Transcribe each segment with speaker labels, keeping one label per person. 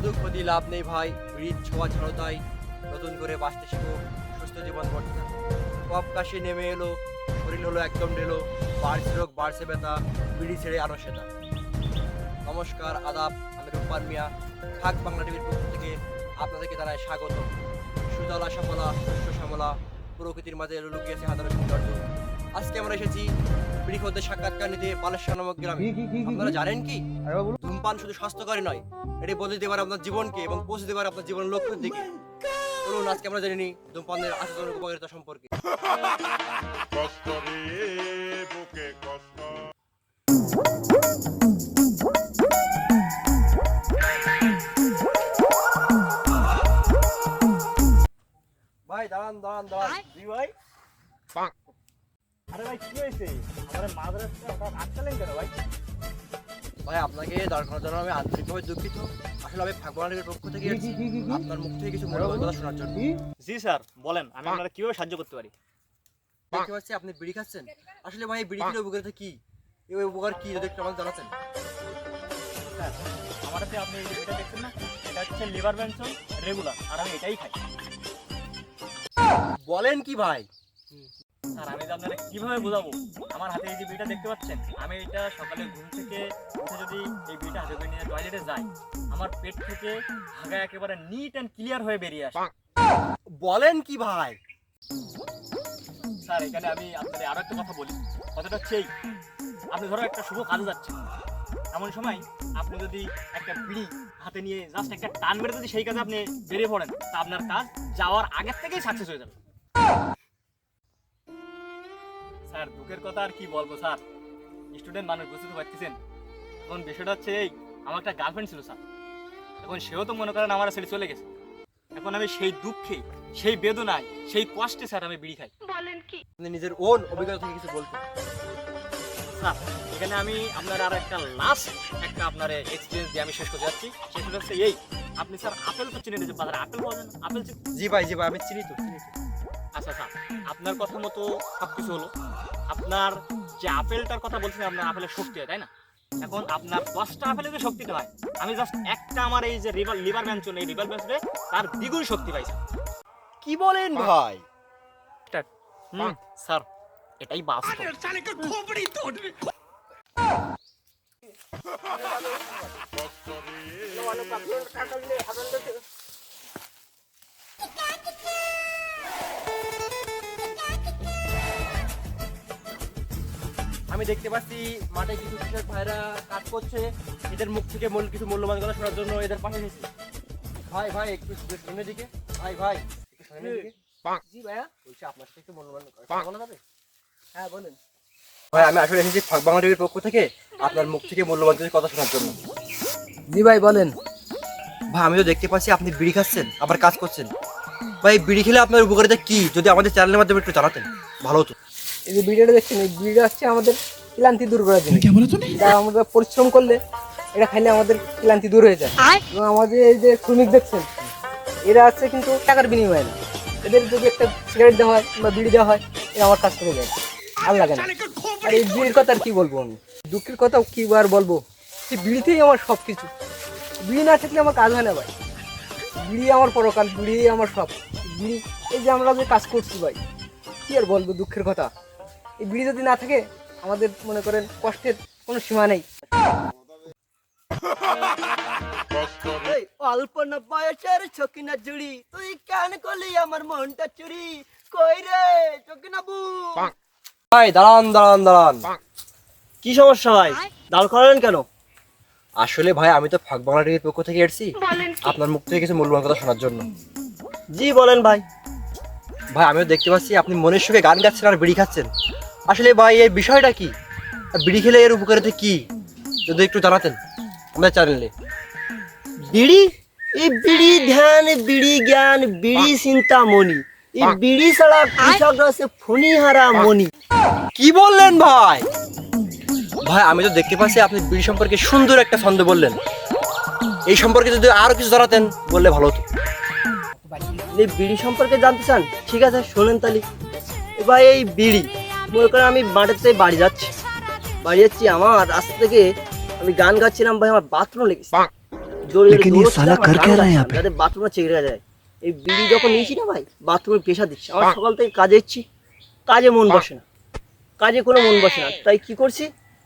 Speaker 1: শুধু ক্ষতি লাভ নেই ভাই। বিড়ির ছোঁয়া ছাড়ো তাই নতুন করে বাঁচতে শিখো সুস্থ জীবন গড়তে কপ কাশি নেমে এলো, শরীর হলো একদম ঢেলো বাড়ছে রোগ বাড়ছে ব্যথা, বিড়ি ছেড়ে আরও সেটা। নমস্কার, আদাব, আমি রূপার মিয়া, খাক বাংলা টিভির পক্ষ থেকে আপনাদেরকে জানাই স্বাগত সুজলা, সফলা শস্য শ্যামলা, প্রকৃতির মাঝে লুকিয়েছে হাজারো সৌন্দর্য আজকে আমরা এসেছি বিড়ি খদ্দের সাক্ষাৎকার নিতে বালেশ্বর নামক গ্রামে। আপনারা জানেন কি? ধূমপান শুধু স্বাস্থ্যকরী নয় এটি বদলে দিতে পারে আপনার জীবনকে এবং পৌঁছে দিতে পারে আপনার জীবনের লক্ষ্যের দিকে। চলুন আজকে আমরা জেনে নিই ধূমপানের আচরণ উপকারিতা সম্পর্কে।
Speaker 2: কষ্ট রে বুকে কষ্ট
Speaker 1: ভাই দাঁড়ান দাঁড়ান দাঁড়ান।
Speaker 3: জি ভাই। আরে ভাই কি হয়েছে? আটকালেন কেন ভাই।
Speaker 1: ভাই আপনাকে দাঁড় করার জন্য আমি আন্তরিকভাবে দুঃখিত। আসলে আমি ফাগুয়ানের পক্ষ থেকে আপনার মুখ থেকে কিছু মূল্যবান কথা শোনার জন্য।
Speaker 3: জি? স্যার বলেন আমি আপনারা কীভাবে সাহায্য করতে পারি?
Speaker 1: দেখতে পাচ্ছি আপনি বিড়ি খাচ্ছেন। আসলে ভাই বিড়ি খেলে উপকারিতা কি? এই উপকার কি যদি একটু আমাকে জানাতেন।
Speaker 3: স্যার আমার হাতে আপনি এটা দেখছেন না? এটা হচ্ছে লিভার বেনসন রেগুলার আর আমি এটাই খাই।
Speaker 1: বলেন কি ভাই?
Speaker 3: স্যার, আমি যে আপনারা বোঝাবো? আমার হাতে এই যে বিটা দেখতে পাচ্ছেন, আমি এটা সকালে ঘুম থেকে উঠে যদি এই বিটা হাতে নিয়ে টয়লেটে যাই, আমার পেট থেকে একেবারে নিট অ্যান্ড ক্লিয়ার হয়ে বেরিয়ে আসে।
Speaker 1: বলেন কি ভাই?
Speaker 3: স্যার, এখানে আমি আপনাদের আরও একটা কথা বলি, কথাটা হচ্ছে এই, আপনি ধরো একটা শুভ কাজে যাচ্ছেন। এমন সময় আপনি যদি একটা বিড়ি হাতে নিয়ে জাস্ট একটা টান মেরে যদি সেই কাজে আপনি বেরিয়ে পড়েন, তা আপনার কাজ যাওয়ার আগের থেকেই সাকসেস হয়ে যাবে। স্যার দুঃখের কথা আর কি বলব স্যার? স্টুডেন্ট মানুষ বুঝতে তো পারতেছেন। এখন বিষয়টা হচ্ছে এই আমার একটা গার্লফ্রেন্ড ছিল স্যার। এখন সেও তো মনে করেন আমার ছেড়ে চলে গেছে। এখন আমি সেই দুঃখে সেই বেদনায় সেই কষ্টে স্যার আমি বিড়ি খাই।
Speaker 1: আপনি নিজের ওন অভিজ্ঞতা থেকে কিছু বলতেন
Speaker 3: স্যার এখানে আমি আপনার আর একটা লাস্ট একটা আপনার এক্সপিরিয়েন্স দিয়ে আমি শেষ করতে যাচ্ছি। সেটা হচ্ছে এই আপনি স্যার আপেল তো চিনে নিয়েছেন বাজারে আপেল পাওয়া যায় আপেল চিন-
Speaker 1: জি ভাই জি ভাই আমি চিনি তো চিনি তো।
Speaker 3: আপনার কথা মতো সব কিছু হলো। আপনার যে আপেলটার কথা বলছেন আপনার আপেলের শক্তি হয় তাই না? এখন আপনার দশটা আপেলের যে শক্তিটা হয় আমি জাস্ট একটা আমার এই যে রিভার লিভার ব্যঞ্চন এই লিভার ব্যঞ্চনে তার দ্বিগুণ শক্তি পাইছি
Speaker 1: কি বলেন ভাই?
Speaker 3: স্যার এটাই বাস্তব।
Speaker 2: কষ্ট রে
Speaker 1: আমি দেখতে পাচ্ছি মাঠে কিছু কৃষক ভাইরা কাজ করছে। এদের মুখ থেকে মূল কিছু মূল্যবান কথা শোনার জন্য এদের পাশে এসেছি। ভাই ভাই একটু শুনে দিকে। ভাই ভাই একটু সামনের দিকে। জি ভাইয়া বলছি আপনার সাথে একটু মূল্যবান কথা বলা যাবে? হ্যাঁ বলেন। ভাই আমি আসলে এসেছি ফাঁক বাংলা টিভির পক্ষ থেকে আপনার মুখ থেকে মূল্যবান কিছু কথা শোনার জন্য।
Speaker 4: জি ভাই বলেন।
Speaker 1: ভাই আমি তো দেখতে পাচ্ছি আপনি বিড়ি খাচ্ছেন আবার কাজ করছেন। ভাই বিড়ি খেলে আপনার উপকারিতা কি? যদি আমাদের চ্যানেলের মাধ্যমে একটু জানাতেন ভালো হতো।
Speaker 4: এই যে ভিডিওটা দেখছেন এই ভিডিওটা হচ্ছে আমাদের ক্লান্তি দূর করার জন্য। আমরা পরিশ্রম করলে এটা খাইলে আমাদের ক্লান্তি দূর হয়ে যায়। এবং আমাদের এই যে শ্রমিক দেখছেন এরা আছে কিন্তু টাকার বিনিময়ে না। এদের যদি একটা সিগারেট দেওয়া হয় বা বিড়ি দেওয়া হয় এরা আমার কাজ করে যায় আর লাগে না। আর এই বিড়ির কথা আর কি বলব আমি? দুঃখের কথা কি আর বলব? সেই বিড়িতেই আমার সব কিছু বিড়ি না থাকলে আমার কাজ হয় না ভাই। বিড়ি আমার পরকাল বিড়ি আমার সব। বিড়ি এই যে আমরা যে কাজ করছি ভাই কি আর বলব দুঃখের কথা? এই বিড়ি যদি না থাকে আমাদের মনে করেন কষ্টের কোনো সীমা নেই।
Speaker 2: কষ্ট রে
Speaker 1: এই অল্প না বয়সের ছকিনা জুড়ি তুই কেন করলি আমার মনটা চুরি? কই রে ছকিনা বু? ভাই দাঁড়ান দাঁড়ান দাঁড়ান।
Speaker 3: কি সমস্যা ভাই? দাঁড় করালেন কেন?
Speaker 1: আসলে ভাই আমি তো ফাঁক বাংলা টিভির পক্ষ থেকে এসেছি। আপনার মুখ থেকে কিছু মূল্যবান কথা শোনার জন্য।
Speaker 3: জি বলেন ভাই।
Speaker 1: ভাই আমিও দেখতে পাচ্ছি আপনি মনের সুখে গান গাচ্ছেন আর বিড়ি খাচ্ছেন। আসলে ভাই এই বিষয়টা কি? বিড়ি খেলে এর উপকারিতা কি? যদি একটু জানাতেন আমাদের চ্যানেলে
Speaker 5: বিড়ি? এই বিড়ি ধ্যান বিড়ি জ্ঞান বিড়ি চিন্তা মনি এই বিড়ি ছাড়া কৃষক রসে ফণিহারা মনি
Speaker 1: কি বললেন ভাই? ভাই আমি তো দেখতে পাচ্ছি আপনি বিড়ি সম্পর্কে সুন্দর একটা ছন্দ বললেন। এই সম্পর্কে যদি আরও কিছু জানাতেন বললে ভালো হতো।
Speaker 5: এই বিড়ি সম্পর্কে জানতে চান? ঠিক আছে শোনেন তালি এবার এই বিড়ি। মনে করেন আমি বাড়িতে বাড়ি যাচ্ছি। বাড়ি যাচ্ছি আমার রাস্তা থেকে আমি গান গাচ্ছিলাম ভাই আমার বাথরুম লেগেছে। জোরে যাতে বাথরুমটা যায়। এই বিড়ি যখন নিয়েছি না ভাই বাথরুমের প্রেশার দিচ্ছি। আমার সকাল থেকে কাজে যাচ্ছি কাজে মন বসে না। কাজে কোনো মন বসে না। তাই কি করছি?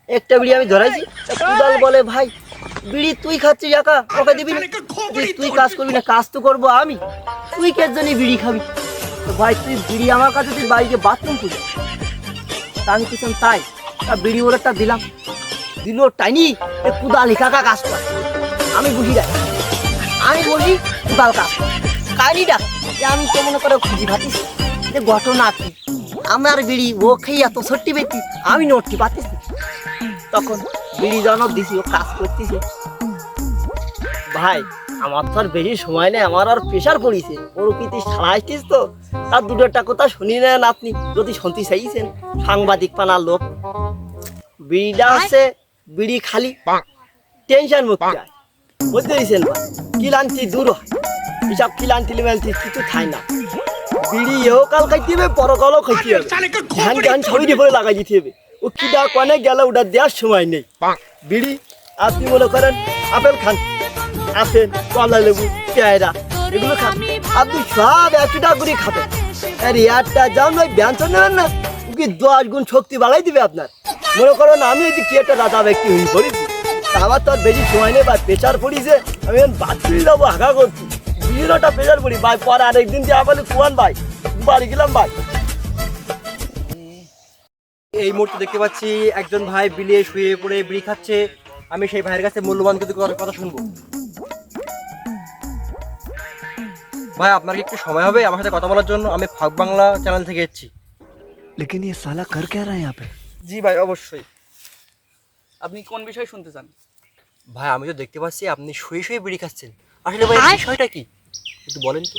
Speaker 5: একটা বিড়ি আমি ধরাইছি। কুদাল বলে ভাই বিড়ি তুই খাচ্ছিস একা? ওকে দিবি না? তুই কাজ করবি না কাজ তো করব আমি। তুই কে জন্য বিড়ি খাবি? ভাই তুই বিড়ি আমার কাছে তুই বাড়িতে বাথরুম খুঁজে তা আমি কিছু তাই। তা বিড়ি ওরেরটা দিলাম। দিল টাইনি, এ কুদালি কাকা কাজ কর আমি বসি যাই আমি বসি কুদাল কাজ। কাহিনিটা যে আমি তো মনে করে খুঁজি ভাতিস যে ঘটনা কি? আমার বিড়ি ও খেয়ে এত সট্টি ব্যক্তি, আমি নড়ছি পাতিস তখন বিড়ি জনক দিছি, ও কাজ করতেছে। ভাই আমার তো আর বেশি সময় নেই আমার আর প্রেশার পড়িছে। প্রকৃতি সারাইছিস তো। তার দুটো একটা কথা শুনি নেন আপনি যদি শুনতে চাইছেন সাংবাদিক পানার লোক। বিড়িটা হচ্ছে বিড়ি খালি। টেনশন মুক্ত হয় বুঝতে ভাই? কিলান্তি দূর হয়। এসব কিলান্তি লিমান্তি কিছু খায় না। বিড়ি এও কাল খাইতে হবে পরকালও খাইতে হবে। ধ্যান জ্ঞান সবই পরে লাগাই দিতে হবে। ও কিটা কনে গেলে ওটা দেওয়ার সময় নেই। বিড়ি আপনি মনে করেন আপেল খান। আপেল কলা লেবু পেয়ারা, এগুলো খান। আপনি সব একটা করে খাবেন। আর একটা যান ওই ব্যঞ্জন নেবেন না কি দশ গুণ শক্তি বাড়াই দিবে আপনার। মনে করেন, আমি যদি কি একটা দাদা ব্যক্তি হয়ে পড়েছি আমার তো আর বেশি সময় নেই, বা প্রেশার পড়িছে আমি এখন বাথরুমে যাব হাঁকা করছি। বিভিন্নটা প্রেশার পড়ি, ভাই, পরে আরেকদিন দিয়ে আবার কুয়ান ভাই, বাড়ি গেলাম ভাই।
Speaker 1: এই মুহূর্তে দেখতে পাচ্ছি একজন ভাই বিলিয়ে শুয়ে পড়ে, বিড়ি খাচ্ছে। আমি সেই ভাইয়ের কাছে মূল্যবান কথা- কথা শুনব। ভাই আপনার কি একটু সময় হবে? আমার সাথে কথা বলার জন্য আমি ফাঁক বাংলা চ্যানেল থেকে এসেছি।
Speaker 6: লেকিন ইয়ে সালা কর কে রহা ইয়াহ পে?
Speaker 1: জি ভাই অবশ্যই।
Speaker 3: আপনি কোন বিষয়ে শুনতে চান?
Speaker 1: ভাই আমি তো দেখতে পাচ্ছি আপনি শুয়ে শুয়ে বিড়ি খাচ্ছেন। আসলে ভাই বিষয়টা কি? একটু বলেন তো।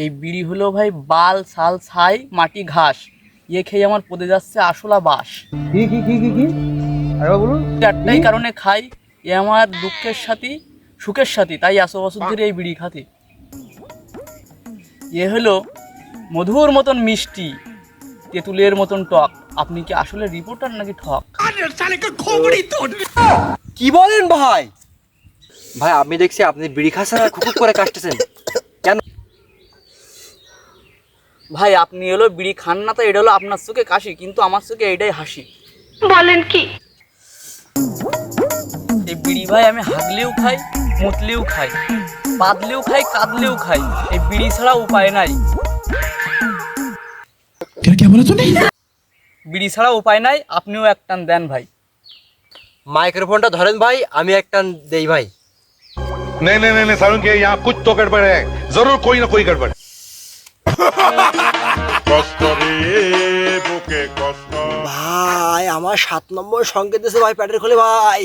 Speaker 7: এই বিড়ি হলো ভাই বাল সাল ছাই মাটি ঘাস। ইয়ে খেয়ে আমার পদে যাচ্ছে আসলা বাস।
Speaker 4: কি কি কি কি কি? আরে বলুন।
Speaker 7: চারটাই কারণে খাই। এ আমার দুঃখের সাথী সুখের সাথী তাই আসো বছর ধরে এই বিড়ি খাতি। এ হলো মধুর মতন মিষ্টি তেঁতুলের মতন টক। আপনি কি আসলে রিপোর্টার নাকি ঠক?
Speaker 1: কি বলেন ভাই? ভাই আমি দেখছি আপনি বিড়ি খাচ্ছেন আর খুকুক করে কাটতেছেন কেন?
Speaker 7: ভাই আপনি হলো বিড়ি খান না তো এটা হলো আপনার চোখে কাশি কিন্তু আমার চোখে এটাই হাসি।
Speaker 8: বলেন কি?
Speaker 7: এই বিড়ি ভাই আমি হাগলেও খাই মুতলেও খাই। পাদলেও খাই কাঁদলেও খাই এই বিড়ি ছাড়া উপায় নাই বিড়ি ছাড়া উপায় নাই আপনিও এক টান দেন ভাই
Speaker 1: মাইক্রোফোনটা ধরেন ভাই আমি একটা দেই ভাই
Speaker 2: नहीं नहीं नहीं नहीं सारुण के यहाँ कुछ तो गड़बड़ है जरूर कोई ना कोई गड़बड़ কষ্ট রে বুকে কষ্ট
Speaker 1: ভাই আমার সাত নম্বর সংকেত দিয়েছে ভাই প্যাটের খোলে ভাই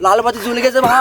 Speaker 1: লাল বাতি জ্বলে গেছে ভাই